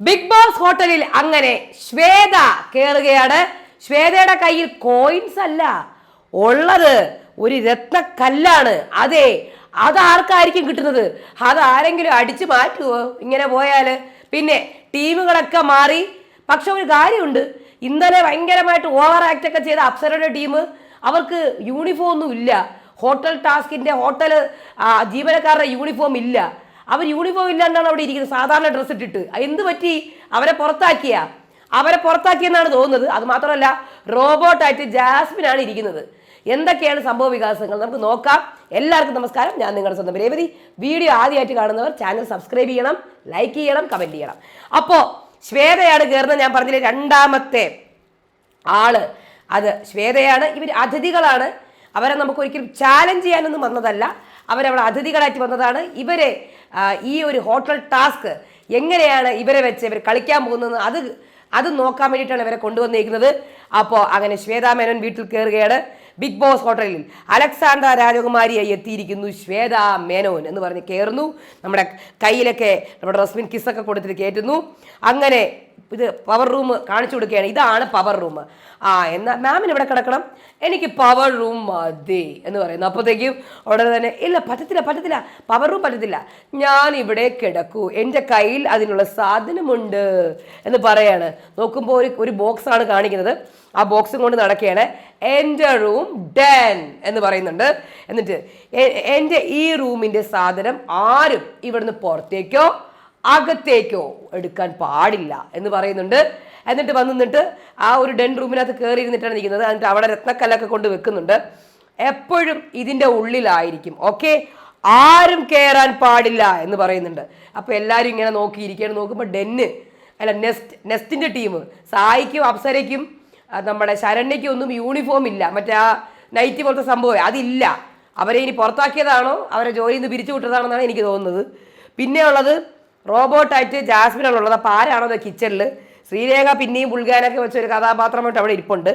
Big Boss ഹോട്ടലിൽ അങ്ങനെ ശ്വേത കയറുകയാണ് ശ്വേതയുടെ കയ്യിൽ കോയിൻസ് അല്ല. ഉള്ളത് ഒരു രത്നക്കല്ലാണ്. അതെ അതാർക്കായിരിക്കും കിട്ടുന്നത്? അത് ആരെങ്കിലും അടിച്ചു മാറ്റുമോ ഇങ്ങനെ പോയാൽ പിന്നെ ടീമുകളൊക്കെ മാറി. പക്ഷെ ഒരു കാര്യമുണ്ട്. ഇന്നലെ ഭയങ്കരമായിട്ട് ഓവർ ആക്ട് ഒക്കെ ചെയ്ത അപ്സരയുടെ ടീം അവർക്ക് യൂണിഫോം ഒന്നും ഇല്ല ഹോട്ടൽ ടാസ്കിന്റെ ഹോട്ടൽ ജീവനക്കാരുടെ യൂണിഫോം ഇല്ല. അവർ യൂണിഫോം ഇല്ലാണ്ടാണ് അവിടെ ഇരിക്കുന്നത്. സാധാരണ ഡ്രസ്സ് ഇട്ടിട്ട്. എന്ത് പറ്റി? അവരെ പുറത്താക്കിയ. അവരെ പുറത്താക്കിയെന്നാണ് തോന്നുന്നത്. അത് മാത്രമല്ല റോബോട്ടായിട്ട് ജാസ്മിനാണ് ഇരിക്കുന്നത്. എന്തൊക്കെയാണ് സംഭവ വികാസങ്ങൾ? നമുക്ക് നോക്കാം. എല്ലാവർക്കും നമസ്കാരം. ഞാൻ നിങ്ങളുടെ സ്വന്തം രേവതി. വീഡിയോ ആദ്യമായിട്ട് കാണുന്നവർ ചാനൽ സബ്സ്ക്രൈബ് ചെയ്യണം ലൈക്ക് ചെയ്യണം കമന്റ് ചെയ്യണം. അപ്പോൾ ശ്വേതയാണ് കയറുന്നത് ഞാൻ പറഞ്ഞില്ലേ രണ്ടാമത്തെ ആൾ. അത് ശ്വേതയാണ്. ഇവർ അതിഥികളാണ്. അവരെ നമുക്ക് ഒരിക്കലും ചാലഞ്ച് ചെയ്യാനൊന്നും വന്നതല്ല. അവരവിടെ അതിഥികളായിട്ട് വന്നതാണ്. ഇവരെ ഈ ഒരു ഹോട്ടൽ ടാസ്ക് എങ്ങനെയാണ് ഇവരെ വെച്ച് ഇവർ കളിക്കാൻ പോകുന്നത് അത് അത് നോക്കാൻ വേണ്ടിയിട്ടാണ് ഇവരെ കൊണ്ടുവന്നിരിക്കുന്നത്. അപ്പോൾ അങ്ങനെ ശ്വേതാ മേനോൻ വീട്ടിൽ കയറുകയാണ് ബിഗ് ബോസ് ഹോട്ടലിൽ അലക്സാണ്ട്ര രാജകുമാരിയായി എത്തിയിരിക്കുന്നു ശ്വേത മേനോൻ എന്ന് പറഞ്ഞ് കയറുന്നു നമ്മുടെ കയ്യിലൊക്കെ നമ്മുടെ റസ്മിൻ കിസ്സൊക്കെ കൊടുത്തിട്ട് കയറ്റുന്നു അങ്ങനെ ഇത് പവർ റൂം കാണിച്ചു കൊടുക്കുകയാണ്. ഇതാണ് പവർ റൂം ആ എന്നാൽ മാമിന് ഇവിടെ കിടക്കണം. എനിക്ക് പവർ റൂം മതി എന്ന് പറയുന്നു. അപ്പോഴത്തേക്കും ഉടനെ തന്നെ ഇല്ല പറ്റത്തില്ല പറ്റത്തില്ല. പവർ റൂം പറ്റത്തില്ല. ഞാൻ ഇവിടെ കിടക്കൂ. എന്റെ കയ്യിൽ അതിനുള്ള സാധനമുണ്ട് എന്ന് പറയാണ്. നോക്കുമ്പോൾ ഒരു ഒരു ബോക്സാണ് കാണിക്കുന്നത്. ആ ബോക്സും കൊണ്ട് നടക്കുകയാണ്. എന്റെ റൂം ഡൻ എന്ന് പറയുന്നുണ്ട്. എന്നിട്ട് എന്റെ ഈ റൂമിന്റെ സാധനം ആരും ഇവിടുന്ന് പുറത്തേക്കോ അകത്തേക്കോ എടുക്കാൻ പാടില്ല എന്ന് പറയുന്നുണ്ട്. എന്നിട്ട് വന്നു നിന്നിട്ട് ആ ഒരു ഡെൻ റൂമിനകത്ത് കയറി ഇരുന്നിട്ടാണ് നിൽക്കുന്നത്. എന്നിട്ട് അവിടെ രത്നക്കല്ലൊക്കെ കൊണ്ട് വെക്കുന്നുണ്ട്. എപ്പോഴും ഇതിന്റെ ഉള്ളിലായിരിക്കും. ഓക്കെ ആരും കയറാൻ പാടില്ല എന്ന് പറയുന്നുണ്ട്. അപ്പോൾ എല്ലാവരും ഇങ്ങനെ നോക്കിയിരിക്കുകയാണ് നോക്കുമ്പോൾ ഡെന്ന് അല്ല നെസ്റ്റ് നെസ്റ്റിന്റെ ടീം സായിക്കും അപ്സരയ്ക്കും നമ്മുടെ ശരണ്യയ്ക്കും ഒന്നും യൂണിഫോം ഇല്ല. മറ്റേ ആ നൈറ്റ് പോലത്തെ സംഭവം അതില്ല. അവരെ ഇനി പുറത്താക്കിയതാണോ? അവരെ ജോലിയിൽ നിന്ന് പിരിച്ചു വിട്ടതാണെന്നാണ് എനിക്ക് തോന്നുന്നത്. പിന്നെ ഉള്ളത് റോബോട്ടായിട്ട് ജാസ്മിനാണ് ഉള്ളത് അപ്പോൾ ആരാണോ അത് കിച്ചണിൽ? ശ്രീരേഖ പിന്നെയും പുൽഗാനൊക്കെ വെച്ച ഒരു കഥാപാത്രമായിട്ട് അവിടെ ഇരിപ്പുണ്ട്.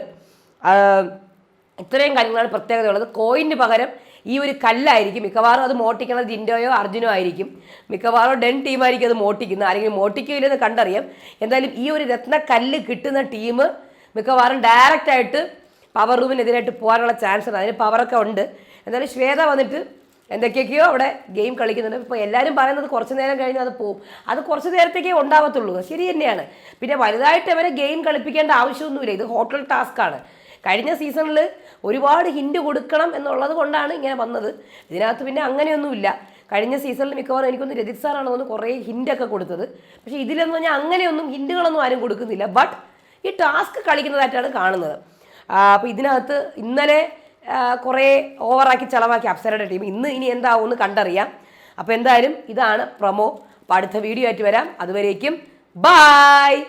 ഇത്രയും കാര്യങ്ങളാണ് പ്രത്യേകതയുള്ളത്. കോയിന് പകരം ഈ ഒരു കല്ലായിരിക്കും. മിക്കവാറും അത് മോട്ടിക്കുന്നത് ജിൻഡോയോ അർജുനോ ആയിരിക്കും. മിക്കവാറും ഡെൻ ടീമായിരിക്കും അത് മോട്ടിക്കുന്നത്. അല്ലെങ്കിൽ മോട്ടിക്കില്ലെന്ന് കണ്ടറിയാം. എന്തായാലും ഈ ഒരു രത്നക്കല്ല് കിട്ടുന്ന ടീം മിക്കവാറും ഡയറക്റ്റായിട്ട് പവർ റൂമിനെതിരായിട്ട് പോകാനുള്ള ചാൻസ് ഉണ്ട് അതിന് പവറൊക്കെ ഉണ്ട്. എന്തായാലും ശ്വേത വന്നിട്ട് എന്തൊക്കെയൊക്കെയോ അവിടെ ഗെയിം കളിക്കുന്നുണ്ട്. ഇപ്പോൾ എല്ലാവരും പറയുന്നത് കുറച്ച് നേരം കഴിഞ്ഞ് അത് പോവും. അത് കുറച്ച് നേരത്തേക്കേ ഉണ്ടാവത്തുള്ളൂ. ശരി തന്നെയാണ്. പിന്നെ വലുതായിട്ട് അവരെ ഗെയിം കളിപ്പിക്കേണ്ട ആവശ്യമൊന്നുമില്ല. ഇത് ഹോട്ടൽ ടാസ്ക്കാണ് കഴിഞ്ഞ സീസണിൽ ഒരുപാട് ഹിൻഡ് കൊടുക്കണം എന്നുള്ളത് കൊണ്ടാണ് ഇങ്ങനെ വന്നത്. ഇതിനകത്ത് പിന്നെ അങ്ങനെയൊന്നുമില്ല. കഴിഞ്ഞ സീസണിൽ മിക്കവാറും എനിക്കൊന്ന് രജിത് സാറാണ് തോന്നുന്നു കുറേ ഹിൻഡൊക്കെ കൊടുത്തത്. പക്ഷേ ഇതിലെന്ന് പറഞ്ഞാൽ അങ്ങനെയൊന്നും ഹിൻഡുകളൊന്നും ആരും കൊടുക്കുന്നില്ല. ബട്ട് ഈ ടാസ്ക് കളിക്കുന്നതായിട്ടാണ് കാണുന്നത്. അപ്പോൾ ഇതിനകത്ത് ഇന്നലെ കുറേ ഓവറാക്കി ചിലവാക്കി അപ്സരയുടെ ടീം. ഇന്ന് ഇനി എന്താവും എന്ന് കണ്ടറിയാം. അപ്പോൾ എന്തായാലും ഇതാണ് പ്രൊമോ. അപ്പോൾ അടുത്ത വീഡിയോ ആയിട്ട് വരാം. അതുവരേക്കും ബായ്